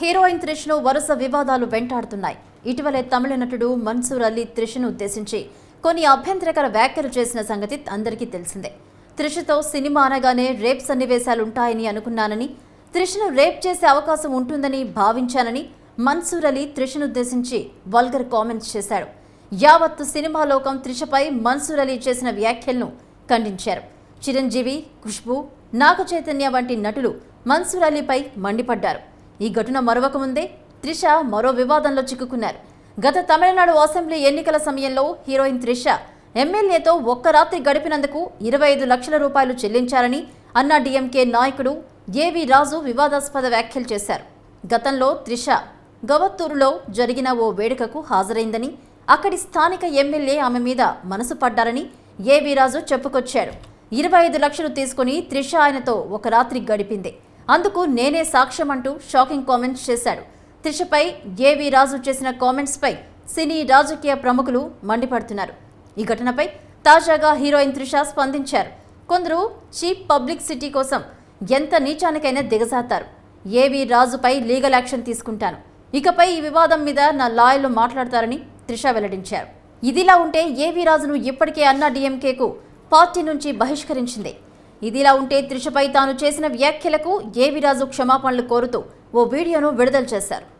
Heroine త్రిష్ను వరుస వివాదాలు వెంటాడుతున్నాయి. ఇటీవలే తమిళ నటుడు మన్సూర్ అలీ త్రిషను ఉద్దేశించి కొన్ని అభ్యంతరకర వ్యాఖ్యలు చేసిన సంగతి అందరికీ తెలిసిందే. త్రిషతో సినిమా అనగానే రేప్ సన్నివేశాలు ఉంటాయని అనుకున్నానని త్రిషను రేప్ చేసే అవకాశం ఉంటుందని భావించానని మన్సూర్ అలీ త్రిషను ఉద్దేశించి వల్గర్ కామెంట్స్ చేశాడు. యావత్తు సినిమా లోకం త్రిషపై మన్సూర్ అలీ చేసిన వ్యాఖ్యలను ఖండించారు. చిరంజీవి ఖుష్బు నాగ చైతన్య వంటి నటులు మన్సూర్ అలీపై మండిపడ్డారు. ఈ ఘటన మరవకముందే త్రిష మరో వివాదంలో చిక్కుకున్నారు. గత తమిళనాడు అసెంబ్లీ ఎన్నికల సమయంలో హీరోయిన్ త్రిష ఎమ్మెల్యేతో ఒక్క రాత్రి గడిపినందుకు ఇరవై ఐదు లక్షల రూపాయలు చెల్లించారని అన్నా డీఎంకే నాయకుడు ఏవి రాజు వివాదాస్పద వ్యాఖ్యలు చేశారు. గతంలో త్రిష గవత్తూరులో జరిగిన ఓ వేడుకకు హాజరైందని అక్కడి స్థానిక ఎమ్మెల్యే ఆమె మీద మనసు పడ్డారని ఏవి రాజు చెప్పుకొచ్చాడు ఇరవై ఐదు లక్షలు తీసుకుని త్రిష ఆయనతో ఒక రాత్రి గడిపింది. అందుకు నేనే సాక్ష్యం అంటూ షాకింగ్ కామెంట్స్ చేశాడు. త్రిషపై ఏవి రాజు చేసిన కామెంట్స్పై సినీ రాజకీయ ప్రముఖులు మండిపడుతున్నారు. ఈ ఘటనపై తాజాగా హీరోయిన్ త్రిష స్పందించారు. కొందరు చీప్ పబ్లిక్ సిటీ కోసం ఎంత నీచానికైనా దిగజాతారు ఏవి రాజుపై లీగల్ యాక్షన్ తీసుకుంటాను. ఇకపై ఈ వివాదం మీద నా లాయర్లు మాట్లాడతారని త్రిష వెల్లడించారు. ఇదిలా ఉంటే ఏవి రాజును ఇప్పటికే అన్నా డిఎంకేకు పార్టీ నుంచి బహిష్కరించింది. ఇదిలా ఉంటే త్రిషపై తాను చేసిన వ్యాఖ్యలకు ఏవి రాజు క్షమాపణలు కోరుతూ ఓ వీడియోను విడుదల చేశారు.